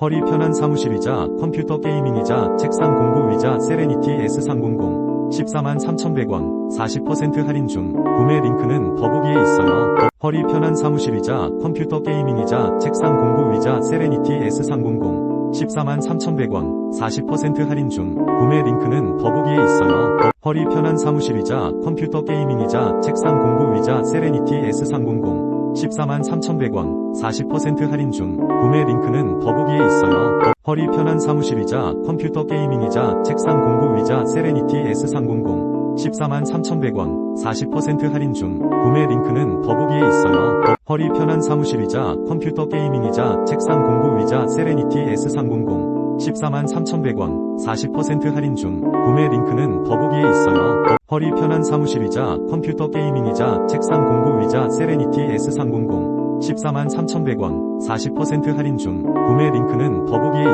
허리 편한 사무실이자 컴퓨터 게이밍이자 책상 공부의자 세레니티 S300 14만 3,100원 40% 할인 중 구매 링크는 더보기에 있어요. 허리 편한 사무실이자 컴퓨터 게이밍이자 책상 공부의자 세레니티 S300 14만 3,100원 40% 할인 중 구매 링크는 더보기에 있어요. 허리 편한 사무실이자 컴퓨터 게이밍이자 책상 공부의자 세레니티 S300 14만 3,100원 40% 할인 중 구매 링크는. 허리 편한 사무실이자 컴퓨터 게이밍이자 책상 공부 의자 세레니티 S300 14만 3,100원 40% 할인 중 구매 링크는 더보기에 있어요. 허리 편한 사무실이자 컴퓨터 게이밍이자 책상 공부 의자 세레니티 S300 14만 3,100원 40% 할인 중 구매 링크는 더보기에 있어요. 허리 편한 사무실이자 컴퓨터 게이밍이자 책상 공부 의자 세레니티 S300 14만 3,100원 40% 할인 중 구매 링크는 더보기에